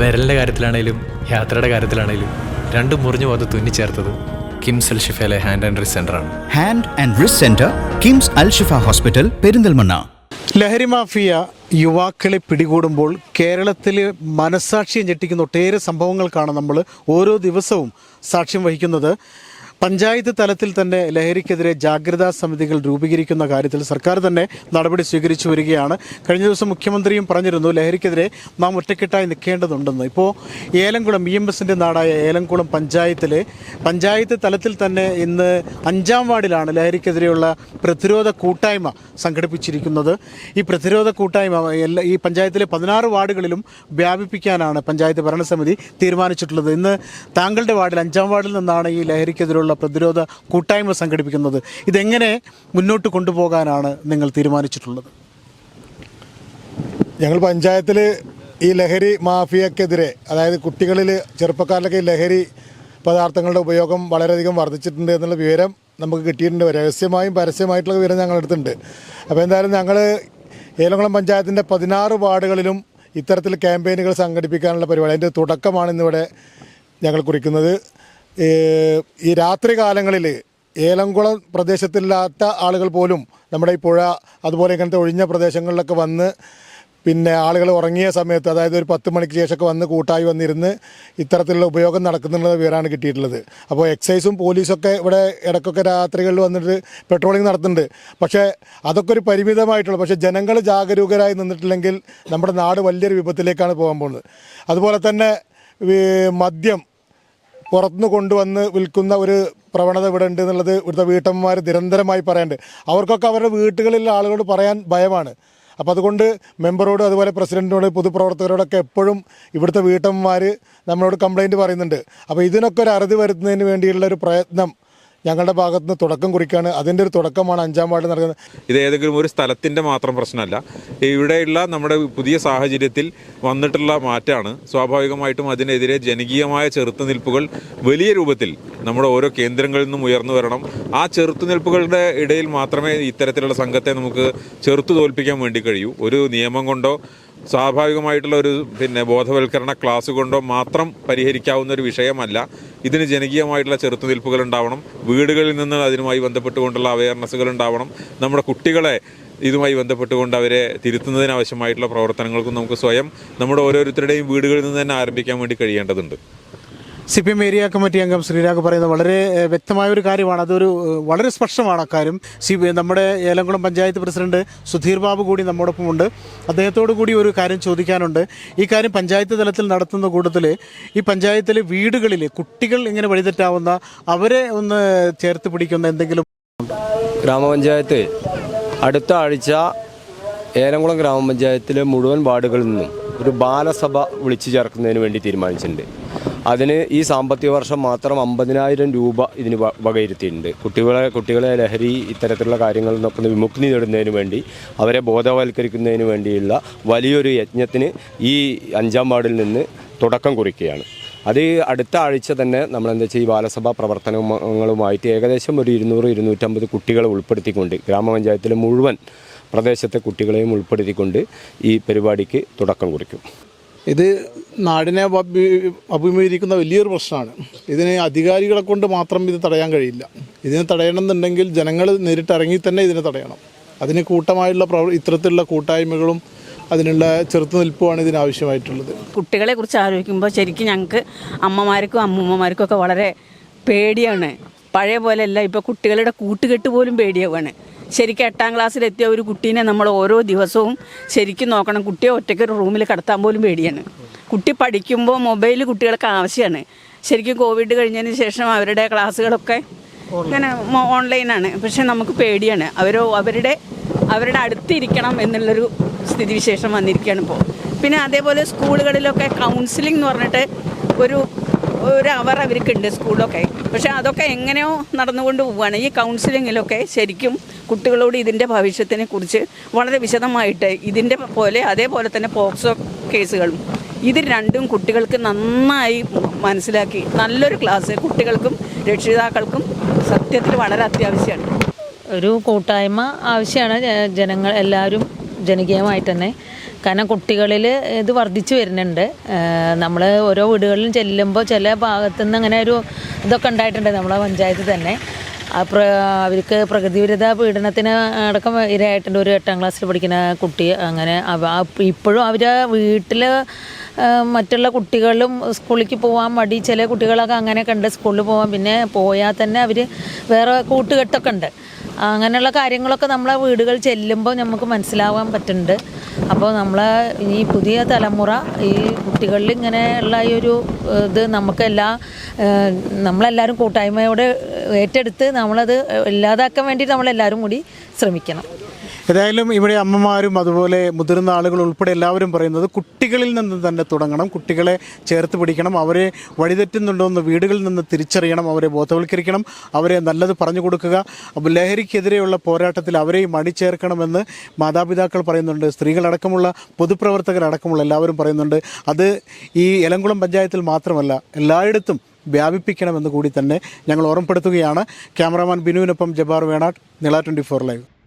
വിരലിന്റെ കാര്യത്തിലാണേലും യാത്രയുടെ കാര്യത്തിലാണേലും രണ്ടും മുറിഞ്ഞു പോകാതെ തുന്നിച്ചേർത്തത് കിംസ് അൽ ഷിഫയിലെ ഹാൻഡ് ആൻഡ് റിസ് ആണ്. Hand and wrist centre KIMS Al Shifa hospital Perinthalmanna. ലഹരി മാഫിയ യുവാക്കളെ പിടികൂടുമ്പോൾ കേരളത്തിൽ മനസ്സാക്ഷിയെ ഞെട്ടിക്കുന്ന ഒട്ടേറെ സംഭവങ്ങൾക്കാണ് നമ്മൾ ഓരോ ദിവസവും സാക്ഷ്യം വഹിക്കുന്നത്. പഞ്ചായത്ത് തലത്തിൽ തന്നെ ലഹരിക്കെതിരെ ജാഗ്രതാ സമിതികൾ രൂപീകരിക്കുന്ന കാര്യത്തിൽ സർക്കാർ തന്നെ നടപടി സ്വീകരിച്ചു വരികയാണ്. കഴിഞ്ഞ ദിവസം മുഖ്യമന്ത്രിയും പറഞ്ഞിരുന്നു ലഹരിക്കെതിരെ നാം ഒറ്റക്കെട്ടായി നിൽക്കേണ്ടതുണ്ടെന്ന്. ഇപ്പോൾ ഏലംകുളം ഇ എം എസിന്റെ നാടായ ഏലംകുളം പഞ്ചായത്തിലെ പഞ്ചായത്ത് തലത്തിൽ തന്നെ ഇന്ന് അഞ്ചാം വാർഡിലാണ് ലഹരിക്കെതിരെയുള്ള പ്രതിരോധ കൂട്ടായ്മ സംഘടിപ്പിച്ചിരിക്കുന്നത്. ഈ പ്രതിരോധ കൂട്ടായ്മ ഈ പഞ്ചായത്തിലെ പതിനാറ് വാർഡുകളിലും വ്യാപിപ്പിക്കാനാണ് പഞ്ചായത്ത് ഭരണസമിതി തീരുമാനിച്ചിട്ടുള്ളത്. ഇന്ന് താങ്കളുടെ വാർഡിൽ അഞ്ചാം വാർഡിൽ നിന്നാണ് ഈ ലഹരിക്കെതിരെയുള്ള പ്രതിരോധ കൂട്ടായ്മ സംഘടിപ്പിക്കുന്നത് ഇതെങ്ങനെ മുന്നോട്ട് കൊണ്ടുപോകാനാണ് നിങ്ങൾ തീരുമാനിച്ചിട്ടുള്ളത്? ഞങ്ങൾ പഞ്ചായത്തിൽ ഈ ലഹരി മാഫിയക്കെതിരെ അതായത് കുട്ടികളിൽ ചെറുപ്പക്കാരിലൊക്കെ ഈ ലഹരി പദാർത്ഥങ്ങളുടെ ഉപയോഗം വളരെയധികം വർദ്ധിച്ചിട്ടുണ്ട് എന്നുള്ള വിവരം നമുക്ക് കിട്ടിയിട്ടുണ്ട്. രഹസ്യമായും പരസ്യമായിട്ടുള്ള വിവരം എടുത്തിട്ടുണ്ട് അപ്പോൾ എന്തായാലും ഞങ്ങൾ ഏലംകുളം പഞ്ചായത്തിന്റെ പതിനാറ് വാർഡുകളിലും ഇത്തരത്തിൽ ക്യാമ്പയിനുകൾ സംഘടിപ്പിക്കാനുള്ള പരിപാടി അതിന്റെ തുടക്കമാണ് ഇന്നിവിടെ ഞങ്ങൾ കുറിക്കുന്നത്. ഈ രാത്രി കാലങ്ങളിൽ ഏലംകുളം പ്രദേശത്തില്ലാത്ത ആളുകൾ പോലും നമ്മുടെ ഈ പുഴ അതുപോലെ ഇങ്ങനത്തെ ഒഴിഞ്ഞ പ്രദേശങ്ങളിലൊക്കെ വന്ന് പിന്നെ ആളുകൾ ഉറങ്ങിയ സമയത്ത് അതായത് ഒരു പത്ത് മണിക്ക് ശേഷമൊക്കെ വന്ന് കൂട്ടായി വന്നിരുന്ന് ഇത്തരത്തിലുള്ള ഉപയോഗം നടക്കുന്നുള്ള വിവരമാണ് കിട്ടിയിട്ടുള്ളത്. അപ്പോൾ എക്സൈസും പോലീസൊക്കെ ഇവിടെ ഇടയ്ക്കൊക്കെ രാത്രികളിൽ വന്നിട്ട് പെട്രോളിംഗ് നടത്തുന്നുണ്ട്. പക്ഷേ അതൊക്കെ ഒരു പരിമിതമായിട്ടുള്ള പക്ഷേ ജനങ്ങൾ ജാഗരൂകരായി നിന്നിട്ടില്ലെങ്കിൽ നമ്മുടെ നാട് വലിയൊരു വിപത്തിലേക്കാണ് പോകാൻ പോകുന്നത്. അതുപോലെ തന്നെ മദ്യം പുറത്തുനിന്ന് കൊണ്ടുവന്ന് വിൽക്കുന്ന ഒരു പ്രവണത ഇവിടെ ഉണ്ട് എന്നുള്ളത് ഇവിടുത്തെ വീട്ടമ്മമാർ നിരന്തരമായി പറയുന്നുണ്ട് അവർക്കൊക്കെ അവരുടെ വീട്ടുകളിലുള്ള ആളുകളോട് പറയാൻ ഭയമാണ്. അപ്പോൾ അതുകൊണ്ട് മെമ്പറോട് അതുപോലെ പ്രസിഡന്റിനോട് പൊതുപ്രവർത്തകരോടൊക്കെ എപ്പോഴും ഇവിടുത്തെ വീട്ടമ്മമാർ നമ്മളോട് കംപ്ലൈന്റ് പറയുന്നുണ്ട്. അപ്പോൾ ഇതിനൊക്കെ ഒരു അറുതി വരുത്തുന്നതിന് വേണ്ടിയുള്ള ഒരു പ്രയത്നം ഞങ്ങളുടെ ഭാഗത്ത് നിന്ന് തുടക്കം കുറിക്കുകയാണ് അതിന്റെ ഒരു തുടക്കമാണ് അഞ്ചാം വാർഡ് നടക്കുന്നത്. ഇത് ഏതെങ്കിലും ഒരു സ്ഥലത്തിന്റെ മാത്രം പ്രശ്നമല്ല. ഇവിടെയുള്ള നമ്മുടെ പുതിയ സാഹചര്യത്തിൽ വന്നിട്ടുള്ള മാറ്റമാണ്. സ്വാഭാവികമായിട്ടും അതിനെതിരെ ജനകീയമായ ചെറുത്തുനിൽപ്പുകൾ വലിയ രൂപത്തിൽ നമ്മുടെ ഓരോ കേന്ദ്രങ്ങളിൽ നിന്നും ഉയർന്നു വരണം. ആ ചെറുത്തുനിൽപ്പുകളുടെ ഇടയിൽ മാത്രമേ ഇത്തരത്തിലുള്ള സംഘത്തെ നമുക്ക് ചെറുത്തു തോൽപ്പിക്കാൻ വേണ്ടി കഴിയൂ. ഒരു നിയമം കൊണ്ടോ സ്വാഭാവികമായിട്ടുള്ള ഒരു പിന്നെ ബോധവൽക്കരണ ക്ലാസ് കൊണ്ടോ മാത്രം പരിഹരിക്കാവുന്ന ഒരു വിഷയമല്ല. ഇതിന് ജനകീയമായിട്ടുള്ള ചെറുത്തുനിൽപ്പുകൾ ഉണ്ടാവണം. വീടുകളിൽ നിന്ന് അതിനുമായി ബന്ധപ്പെട്ടുകൊണ്ടുള്ള അവയർനെസ്സുകൾ ഉണ്ടാവണം. നമ്മുടെ കുട്ടികളെ ഇതുമായി ബന്ധപ്പെട്ടുകൊണ്ട് അവരെ തിരുത്തുന്നതിനാവശ്യമായിട്ടുള്ള പ്രവർത്തനങ്ങൾക്കും നമുക്ക് സ്വയം നമ്മുടെ ഓരോരുത്തരുടെയും വീടുകളിൽ നിന്ന് തന്നെ ആരംഭിക്കാൻ വേണ്ടി കഴിയേണ്ടതുണ്ട്. C P M area committee അംഗം ശ്രീരാഗ് പറയുന്നത് വളരെ വ്യക്തമായ ഒരു കാര്യമാണ്. അതൊരു വളരെ സ്പഷ്ടമാണ് അക്കാര്യം. സി നമ്മുടെ ഏലംകുളം പഞ്ചായത്ത് പ്രസിഡന്റ് സുധീർ ബാബു കൂടി നമ്മോടൊപ്പമുണ്ട് അദ്ദേഹത്തോടു കൂടി ഒരു കാര്യം ചോദിക്കാനുണ്ട്. ഈ കാര്യം പഞ്ചായത്ത് തലത്തിൽ നടത്തുന്ന കൂട്ടത്തിൽ ഈ പഞ്ചായത്തിലെ വീടുകളിൽ കുട്ടികൾ ഇങ്ങനെ വഴിതെറ്റാവുന്ന അവരെ ഒന്ന് ചേർത്ത് പിടിക്കുന്ന എന്തെങ്കിലും ഗ്രാമപഞ്ചായത്ത് അടുത്ത ആഴ്ച ഏലംകുളം ഗ്രാമപഞ്ചായത്തിലെ മുഴുവൻ വാർഡുകളിൽ നിന്നും ഒരു ബാലസഭ വിളിച്ചു ചേർക്കുന്നതിന് വേണ്ടി തീരുമാനിച്ചിട്ടുണ്ട്. അതിന് ഈ സാമ്പത്തിക വർഷം മാത്രം അമ്പതിനായിരം രൂപ ഇതിന് വകയിരുത്തിയിട്ടുണ്ട്. കുട്ടികളെ കുട്ടികളെ ലഹരി ഇത്തരത്തിലുള്ള കാര്യങ്ങളിൽ നിന്നൊക്കെ വിമുക്തി നേടുന്നതിന് വേണ്ടി അവരെ ബോധവൽക്കരിക്കുന്നതിന് വേണ്ടിയുള്ള വലിയൊരു യജ്ഞത്തിന് ഈ അഞ്ചാം വാർഡിൽ നിന്ന് തുടക്കം കുറിക്കുകയാണ്. അത് അടുത്ത ആഴ്ച തന്നെ നമ്മൾ എന്താ വെച്ചാൽ ഈ ബാലസഭാ പ്രവർത്തനങ്ങളുമായിട്ട് ഏകദേശം ഒരു ഇരുന്നൂറ് ഇരുന്നൂറ്റമ്പത് കുട്ടികളെ ഉൾപ്പെടുത്തിക്കൊണ്ട് ഗ്രാമപഞ്ചായത്തിലെ മുഴുവൻ പ്രദേശത്തെ കുട്ടികളെയും ഉൾപ്പെടുത്തിക്കൊണ്ട് ഈ പരിപാടിക്ക് തുടക്കം കുറിക്കും. ഇത് നാടിനെ അഭി- അഭിമുഖീകരിക്കുന്ന വലിയൊരു പ്രശ്നമാണ്. ഇതിന് അധികാരികളെ കൊണ്ട് മാത്രം ഇത് തടയാൻ കഴിയില്ല. ഇതിനെ തടയണമെന്നുണ്ടെങ്കിൽ ജനങ്ങൾ നേരിട്ടിറങ്ങി തന്നെ ഇതിനെ തടയണം. അതിന് കൂട്ടമായുള്ള പ്രവ ഇത്തരത്തിലുള്ള കൂട്ടായ്മകളും അതിനുള്ള ചെറുത്തുനിൽപ്പുമാണ് ഇതിനാവശ്യമായിട്ടുള്ളത് കുട്ടികളെ കുറിച്ച് ആലോചിക്കുമ്പോൾ ശരിക്കും ഞങ്ങൾക്ക് അമ്മമാർക്കും അമ്മൂമ്മമാർക്കും ഒക്കെ വളരെ പേടിയാണ്. പഴയ പോലെയല്ല ഇപ്പോൾ കുട്ടികളുടെ കൂട്ടുകെട്ട് പോലും പേടിയാവാണ്. ശരിക്കും എട്ടാം ക്ലാസ്സിലെത്തിയ ഒരു കുട്ടീനെ നമ്മൾ ഓരോ ദിവസവും ശരിക്കും നോക്കണം. കുട്ടിയെ ഒറ്റയ്ക്ക് ഒരു റൂമിൽ കടത്താൻ പോലും പേടിയാണ്. കുട്ടി പഠിക്കുമ്പോൾ മൊബൈൽ കുട്ടികൾക്ക് ആവശ്യമാണ്. ശരിക്കും കോവിഡ് കഴിഞ്ഞതിന് ശേഷം അവരുടെ ക്ലാസ്സുകളൊക്കെ ഇങ്ങനെ ഓൺലൈനാണ്. പക്ഷെ നമുക്ക് പേടിയാണ്. അവരോ അവരുടെ അവരുടെ അടുത്തിരിക്കണം എന്നുള്ളൊരു സ്ഥിതിവിശേഷം വന്നിരിക്കുകയാണ് ഇപ്പോൾ. പിന്നെ അതേപോലെ സ്കൂളുകളിലൊക്കെ കൗൺസിലിംഗ് എന്ന് പറഞ്ഞിട്ട് ഒരു ഒരു അവർ അവർക്കുണ്ട് സ്കൂളിലൊക്കെ. പക്ഷെ അതൊക്കെ എങ്ങനെയോ നടന്നുകൊണ്ട് പോവുകയാണ് ഈ കൗൺസിലിങ്ങിലൊക്കെ ശരിക്കും കുട്ടികളോട് ഇതിന്റെ ഭവിഷ്യത്തിനെ കുറിച്ച് വളരെ വിശദമായിട്ട് ഇതിന്റെ പോലെ അതേപോലെ തന്നെ പോക്സോ കേസുകളും ഇത് രണ്ടും കുട്ടികൾക്ക് നന്നായി മനസ്സിലാക്കി. നല്ലൊരു ക്ലാസ് കുട്ടികൾക്കും രക്ഷിതാക്കൾക്കും സത്യത്തിൽ വളരെ അത്യാവശ്യമാണ്. ഒരു കൂട്ടായ്മ ആവശ്യമാണ്. ജനങ്ങൾ എല്ലാവരും ജനകീയമായി തന്നെ കാരണം കുട്ടികളിൽ ഇത് വർദ്ധിച്ചു വരുന്നുണ്ട്. നമ്മൾ ഓരോ വീടുകളിലും ചെല്ലുമ്പോൾ ചില ഭാഗത്തുനിന്ന് അങ്ങനെ ഒരു ഇതൊക്കെ ഉണ്ടായിട്ടുണ്ട് നമ്മളെ പഞ്ചായത്ത് തന്നെ. അവർക്ക് പ്രകൃതിവിരുദ്ധ പീഡനത്തിന് അടക്കം ഇരയായിട്ടുണ്ട്. ഒരു എട്ടാം ക്ലാസ്സിൽ പഠിക്കുന്ന കുട്ടി അങ്ങനെ ഇപ്പോഴും അവർ വീട്ടിൽ മറ്റുള്ള കുട്ടികളും സ്കൂളിലേക്ക് പോകാൻ മടി. ചില കുട്ടികളൊക്കെ അങ്ങനെ കണ്ട് സ്കൂളിൽ പോകാൻ പിന്നെ പോയാൽ തന്നെ അവർ വേറെ കൂട്ടുകെട്ടൊക്കെ ഉണ്ട്. അങ്ങനെയുള്ള കാര്യങ്ങളൊക്കെ നമ്മളെ വീടുകൾ ചെല്ലുമ്പോൾ നമുക്ക് മനസ്സിലാവാൻ പറ്റുന്നുണ്ട്. അപ്പോൾ നമ്മളെ ഈ പുതിയ തലമുറ ഈ കുട്ടികളിൽ ഇങ്ങനെയുള്ള ഈ ഒരു ഇത് നമുക്കെല്ലാ നമ്മളെല്ലാവരും കൂട്ടായ്മയോടെ ഏറ്റെടുത്ത് നമ്മളത് ഇല്ലാതാക്കാൻ വേണ്ടി നമ്മളെല്ലാവരും കൂടി ശ്രമിക്കണം. ഏതായാലും ഇവിടെ അമ്മമാരും അതുപോലെ മുതിർന്ന ആളുകൾ ഉൾപ്പെടെ എല്ലാവരും പറയുന്നത് കുട്ടികളിൽ നിന്ന് തന്നെ തുടങ്ങണം. കുട്ടികളെ ചേർത്ത് പിടിക്കണം. അവരെ വഴിതെറ്റുന്നുണ്ടോ എന്ന് വീടുകളിൽ നിന്ന് തിരിച്ചറിയണം. അവരെ ബോധവൽക്കരിക്കണം. അവരെ നല്ലത് പറഞ്ഞു കൊടുക്കുക. അപ്പോൾ ലഹരിക്കെതിരെയുള്ള പോരാട്ടത്തിൽ അവരെയും അണിചേർക്കണമെന്ന് മാതാപിതാക്കൾ പറയുന്നുണ്ട്. സ്ത്രീകളടക്കമുള്ള പൊതുപ്രവർത്തകരടക്കമുള്ള എല്ലാവരും പറയുന്നുണ്ട്. അത് ഈ എലങ്കുളം പഞ്ചായത്തിൽ മാത്രമല്ല എല്ലായിടത്തും വ്യാപിപ്പിക്കണമെന്ന് കൂടി തന്നെ ഞങ്ങൾ ഓർമ്മപ്പെടുത്തുകയാണ്. Cameraman ബിനുവിനൊപ്പം Jabbar Venattu Nila twenty four live.